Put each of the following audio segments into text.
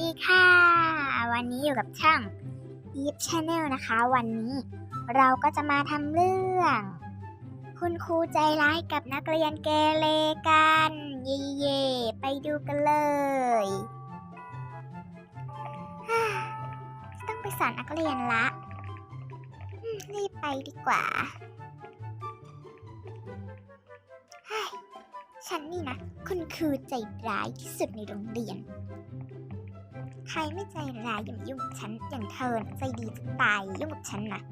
ดีค่ะ วันนี้อยู่กับช่าง Eve Channel นะคะ วันนี้เราก็จะมาทำเรื่อง คุณครูใจร้ายกับนักเรียนเกเรกัน เย่เย่ๆไปดูกันเลย ต้องไปสอนนักเรียนละ รีบไปดีกว่า ฉันนี่นะ คุณครูใจร้ายที่สุดในโรงเรียน ใครไม่ใจร้ายอย่ามายุ่งกับฉันอย่างเธอน่ะใจดีจะตายยุ่งกับฉันนะ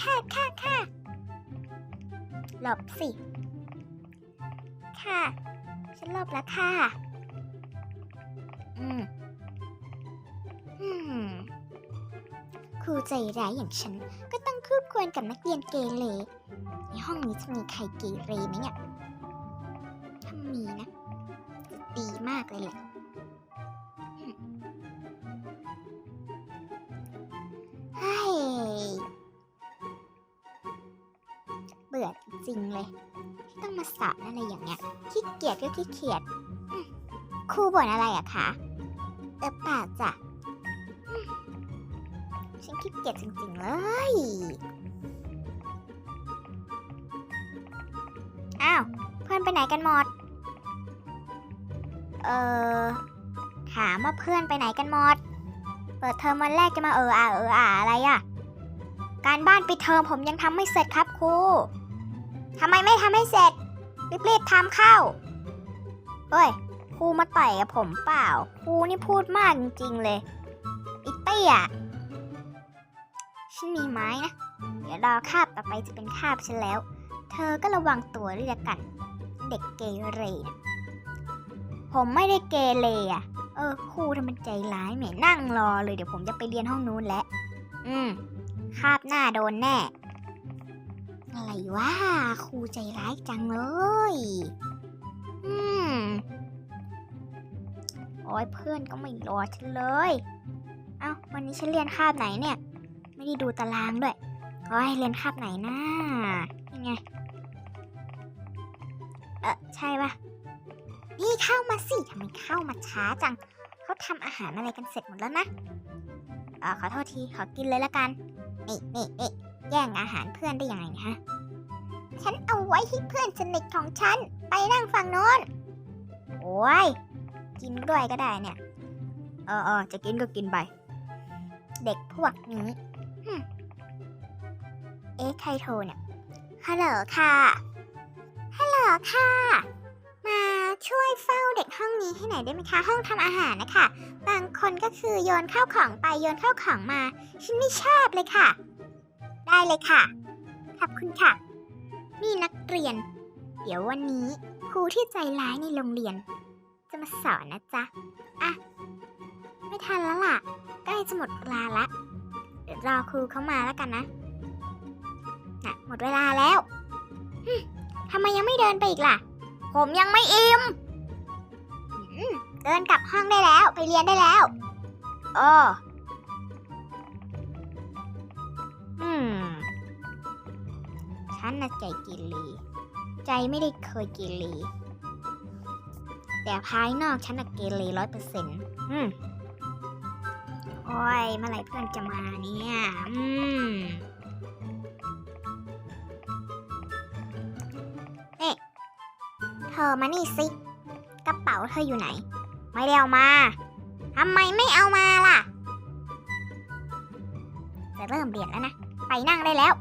ค่ะค่ะค่ะหลบสิ ค่ะ ฉันหลบแล้วค่ะ อืมอืมครูใจร้ายอย่างฉัน ก็ต้องคู่ควรกับนักเรียนเกเรในห้องนี้จะมีใครเกเรไหมเนี่ยถ้ามีนะ ดีมากเลยแหละ ที่ต้องมาสอนอะไรอย่างเงี้ยขี้เกียจก็ขี้เกียจครูบ่นอะไรอะคะเออเปล่าจ้ะฉันขี้เกียจจริงๆเลยอ้าวเพื่อนไปไหนกันหมด เออถามว่าเพื่อนไปไหนกันหมด เปิดเทอมวันแรกจะมาเอออ่าเอออ่าอะไรอะ่ะการบ้านปิดเทอมผมยังทำไม่เสร็จครับครู ทำไมไม่ทำให้เสร็จ รีบๆทำเข้าเฮ้ยครูมาต่อยกับผมเปล่าครูนี่พูดมากจริงๆเลยอิตเตี้ยฉันมีไม้นะ เดี๋ยวรอคาบต่อไปจะเป็นคาบฉันแล้ว เธอก็ระวังตัวด้วยละกัน เด็กเกเรนะผมไม่ได้เกเรอะ เออครูทำมันใจร้ายแหมนั่งรอเลยเดี๋ยวผมจะไปเรียนห้องนู้นแล้ว อืม คาบหน้าโดนแน่ อะไรวะครูใจร้ายจังเลย อืมโอ้ยเพื่อนก็ไม่รอฉันเลย เอ้าวันนี้ฉันเรียนคาบไหนเนี่ย ไม่ได้ดูตารางด้วยโอ้ยเรียนคาบไหนนะยังไง เออใช่ปะนี่เข้ามาสิทำไมเข้ามาช้าจัง เขาทำอาหารอะไรกันเสร็จหมดแล้วนะเออขอโทษที ขอกินเลยละกัน นี่นี่นี่ แย่งอาหารเพื่อนได้ยังไงเนยฮะ ฉันเอาไว้ให้เพื่อนสนิทของฉัน ไปนั่งฝั่งโน้น โอ้ย กินด้วยก็ได้เนี่ย เออเออจะกินก็กินไป เด็กพวกนี้ เอ๊ะใครโทรเนี่ย ฮัลโหลค่ะ ฮัลโหลค่ะ มาช่วยเฝ้าเด็กห้องนี้ให้หน่อยได้ไหมคะ ห้องทำอาหารนะคะ บางคนก็คือโยนข้าวของไปโยนข้าวของมา ฉันไม่ชอบเลยค่ะ ได้เลยค่ะ ขอบคุณค่ะ นี่นักเรียน เดี๋ยววันนี้ครูที่ใจร้ายในโรงเรียน จะมาสอนนะจ๊ะ อะ ไม่ทันแล้วล่ะ ใกล้จะหมดเวลาละ เดี๋ยวรอครูเข้ามาแล้วกันนะ น่ะ หมดเวลาแล้วทำไมยังไม่เดินไปอีกล่ะ ผมยังไม่อิ่มอืมเดินกลับห้องได้แล้ว ไปเรียนได้แล้ว เอออื นน่ะใจเกเรใจไม่ได้เคยเกเรแต่ภายนอกฉันน่ะเกเรร้อยเปอร์เซ็นต์อืมโอ้ยเมื่อไหร่เพื่อนจะมาเนี่ย อืมนี่เธอมานี่สิ กระเป๋าเธออยู่ไหน ไม่ได้เอามาทำไมไม่เอามาล่ะ จะเริ่มเรียนแล้วนะ ไปนั่งได้แล้ว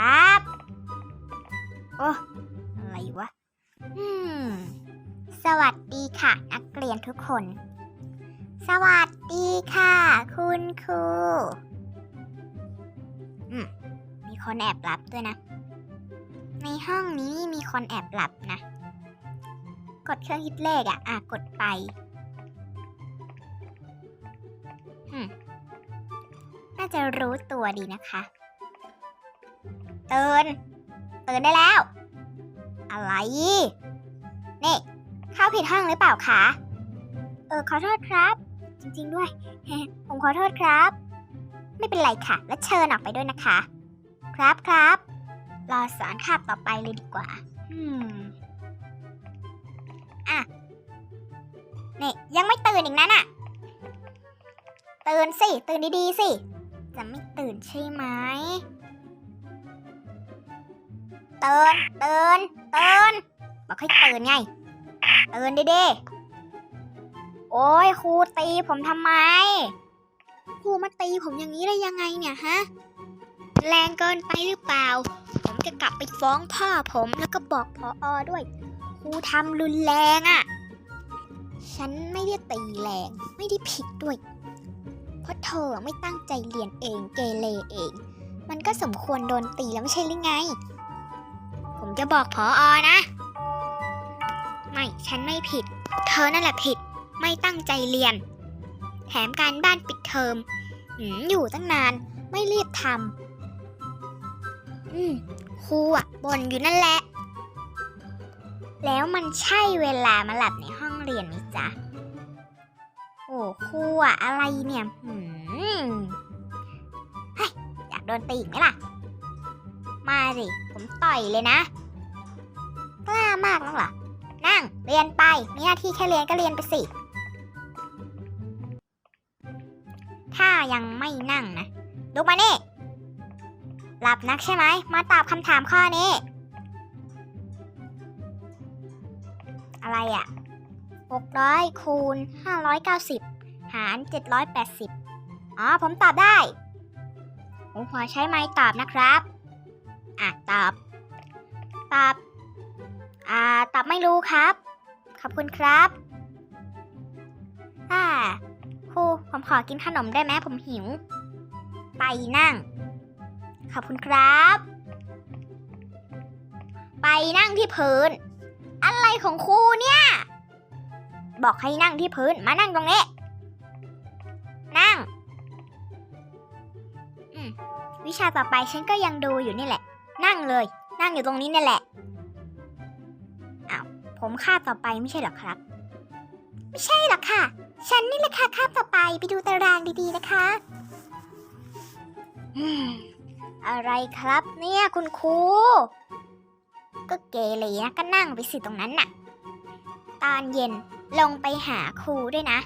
ครับ โอ้อะไรวะอืมสวัสดีค่ะ นักเรียนทุกคน สวัสดีค่ะ คุณครูอืมมีคนแอบหลับด้วยนะ ในห้องนี้มีคนแอบหลับนะ กดเครื่องคิดเลขอะอะ กดไปน่าจะรู้ตัวดีนะคะ ตื่น ตื่นได้แล้ว อะไร นี่ เข้าผิดห้องหรือเปล่าคะ เออ ขอโทษครับ จริง ๆ ด้วย ผมขอโทษครับ ไม่เป็นไรค่ะ และเชิญออกไปด้วยนะคะ ครับครับรอสอนคาบต่อไปเลยดีกว่า อืม อะ นี่ ยังไม่ตื่นอีกนะน่ะ ตื่นสิ ตื่นดีๆสิ จะไม่ตื่นใช่ไหม ตื่นตื่นตื่นบอกให้ตื่นไงตื่นดีๆโอ้ยครูตีผมทำไม ครูมาตีผมอย่างนี้ได้ยังไงเนี่ยฮะ แรงเกินไปหรือเปล่า ผมจะกลับไปฟ้องพ่อผมแล้วก็บอกพออด้วย ครูทำรุนแรงอะ่ะ ฉันไม่ได้ตีแรง ไม่ได้ผิดด้วย เพราะเธอไม่ตั้งใจเรียนเองเกเรเอง มันก็สมควรโดนตีแล้วไม่ใช่หรือไง จะบอกพออนะ ไม่ฉันไม่ผิด เธอนั่นแหละผิด ไม่ตั้งใจเรียน แถมการบ้านปิดเทอมหืมอยู่ตั้งนานไม่รีบทำอืมครูอะบ่นอยู่นั่นแหละ แล้วมันใช่เวลามาหลับในห้องเรียนไหมจ๊ะ โอ้ครูอะอะไรเนี่ยหืมเฮ้ยอยากโดนตีอีกไหมล่ะ มาสิ ผมต่อยเลยนะ กล้ามากนักเหรอ นั่ง เรียนไป มีหน้าที่แค่เรียนก็เรียนไปสิ ถ้ายังไม่นั่งนะลุกมานี่ หลับนักใช่ไหม มาตอบคำถามข้อนี้ อะไรอะ่ะ600คูณ590 หาร 780 อ๋อ ผมตอบได้ผมขอใช้ไม้ตอบนะครับ อะ ตอบ ตอบ อ่าตอบไม่รู้ครับ ขอบคุณครับ อ่าครูผมขอกินขนมได้ไหมผมหิว ไปนั่ง ขอบคุณครับ ไปนั่งที่พื้น อะไรของครูเนี่ย บอกให้นั่งที่พื้นมานั่งตรงนี้ นั่งวิชาต่อไปฉันก็ยังดูอยู่นี่แหละ นั่งเลย นั่งอยู่ตรงนี้นี่แหละ ผมคาบต่อไปไม่ใช่หรอครับ ไม่ใช่หรอกค่ะ ฉันนี่แหละค่ะคาบต่อไปไปดูตารางดีๆนะคะอืมอะไรครับเนี่ยคุณครู ก็เกเรนะก็นั่งไปสิตรงนั้นน่ะ ตอนเย็นลงไปหาครูด้วยนะ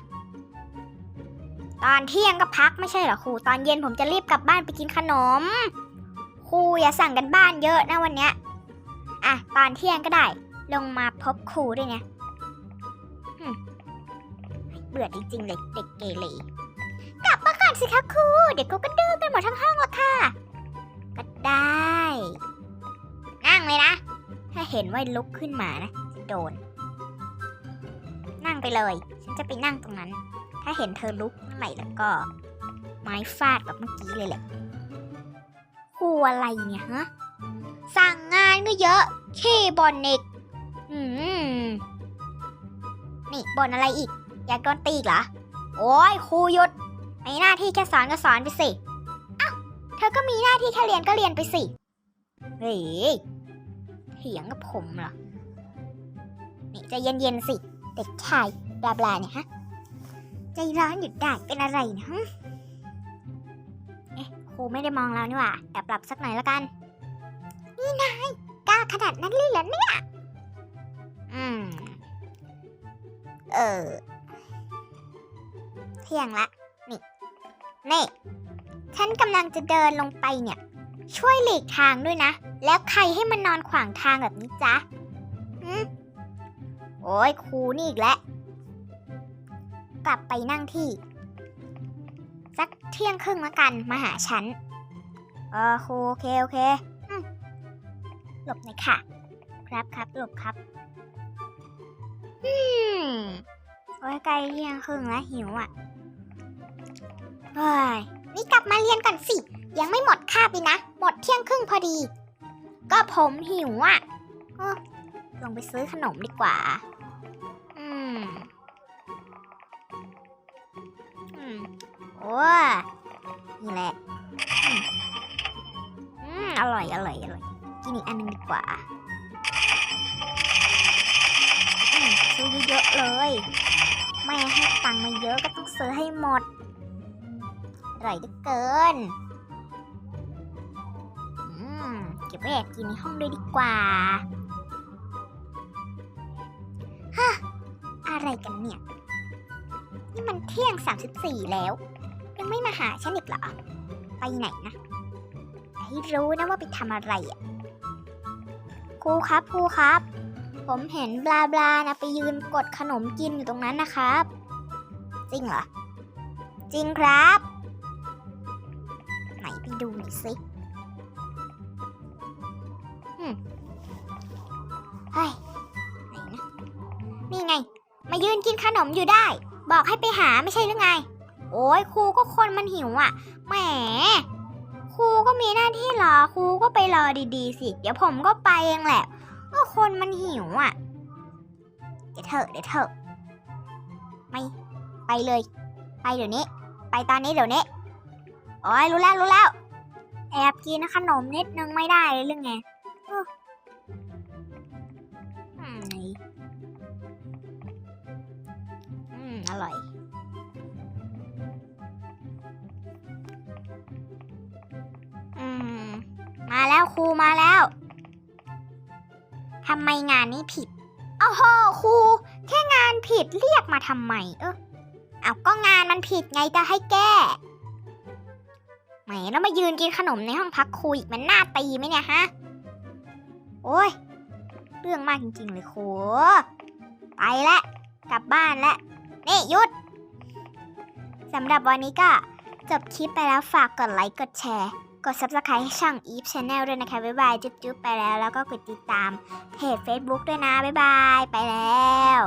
ตอนเที่ยงก็พักไม่ใช่เหรอครู ตอนเย็นผมจะรีบกลับบ้านไปกินขนม ครูอย่าสั่งกันบ้านเยอะนะวันเนี้ยอะตอนเที่ยงก็ได้ ลงมาพบครูด้วยไงเบื่อจริงๆเลยเด็กเกเรกลับมาก่อนสิคะครู เดี๋ยวกูก็ดื้อกันหมดทั้งห้องหรอกค่ะ ก็ได้ นั่งเลยนะ ถ้าเห็นว่าลุกขึ้นมานะจะโดน นั่งไปเลย ฉันจะไปนั่งตรงนั้น ถ้าเห็นเธอลุกเมื่อไหร่แล้วก็ ไม้ฟาดแบบเมื่อกี้เลยแหละครูอะไรเนี่ยฮะ สั่งงานก็เยอะขี้บอลเน็ก นี่บอลอะไรอีก อยากโดนตีอีกเหรอ โอ้ยครูหยุดมีหน้าที่แค่สอนก็สอนไปสิอ้าวเธอก็มีหน้าที่แค่เรียนก็เรียนไปสิเฮ้ยเถียงกับผมเหรอ นี่ใจะเย็นๆสิ เด็กชายบลาบลาเนี่ยฮะ ใจร้อนหยุดได้เป็นอะไรนะเอ๊ะครูไม่ได้มองเรานี่หว่าแอบหลับสักหน่อยแล้วกัน นี่นายกล้าขนาดนั้นเลยเหรอเนี่ย อืม เออ เที่ยงละ นี่ นี่ ฉันกำลังจะเดินลงไปเนี่ย ช่วยหลีกทางด้วยนะ แล้วใครให้มันนอนขวางทางแบบนี้จ๊ะหืมโอ้ยครูนี่อีกแล้ว กลับไปนั่งที่ สักเที่ยงครึ่งละกัน มาหาฉัน เออครูโอเค โอเคหลบหน่อยค่ะ ครับครับหลบครับ อืมโอ้ยใกล้เที่ยงครึ่งแล้วหิวอะเฮ้ยนี่กลับมาเรียนก่อนสิ ยังไม่หมดคาบเลยนะ หมดเที่ยงครึ่งพอดี ก็ผมหิวอะเออลงไปซื้อขนมดีกว่า อืม อืม โอ้นี่แหละ อืม อร่อย อร่อย อร่อย กินอีกอันนึงดีกว่า ซื้อเยอะๆเลย แม่ให้ตังค์มาเยอะก็ต้องซื้อให้หมดอร่อยเหลือเกินอืมเก็บไว้แอบกินในห้องด้วยดีกว่าฮะอะไรกันเนี่ย นี่มันเที่ยง 34 แล้ว ยังไม่มาหาฉันอีกเหรอ ไปไหนนะให้รู้นะว่าไปทำอะไรอะครูครับครูครับ ผมเห็นบลาบลานะไปยืนกดขนมกินอยู่ตรงนั้นนะครับ จริงเหรอ จริงครับ ไหนไปดูหน่อยสิเฮ้ยไหนนะนี่ไง มายืนกินขนมอยู่ได้ บอกให้ไปหาไม่ใช่หรือไง โอ้ยครูก็คนมันหิวอะ แหมครูก็มีหน้าที่รอครูก็ไปรอดีๆสิ เดี๋ยวผมก็ไปเองแหละ คนมันหิวอะ เดี๋ยวเถอะเดี๋ยวเถอะไม่ไปเลย ไปเดี๋ยวนี้ ไปตอนนี้เดี๋ยวนี้โอ้ยรู้แล้วรู้แล้ว แอบกินขนมนิดนึงไม่ได้เลยหรือไงอออืมไหนอืมอร่อยอืมมาแล้วครูมาแล้ว ทำไมงานนี้ผิดโอ้โหครูแค่งานผิดเรียกมาทำไมเออเอาก็งานมันผิดไงจะให้แก้แหมแล้วมายืนกินขนมในห้องพักครูอีกมันน่าตีไหมเนี่ยฮะ โอ้ยเรื่องมากจริง ๆ เลยครูไปละกลับบ้านละนี่หยุดสำหรับวันนี้ก็จบคลิปไปแล้วฝากกดไลค์กดแชร์ กด subscribe ให้ช่อง Eve Channel ด้วยนะคะ บ๊ายบาย จุ๊บๆ ไปแล้ว แล้วก็กดติดตามเพจ Facebook ด้วยนะ บ๊ายบาย ไปแล้ว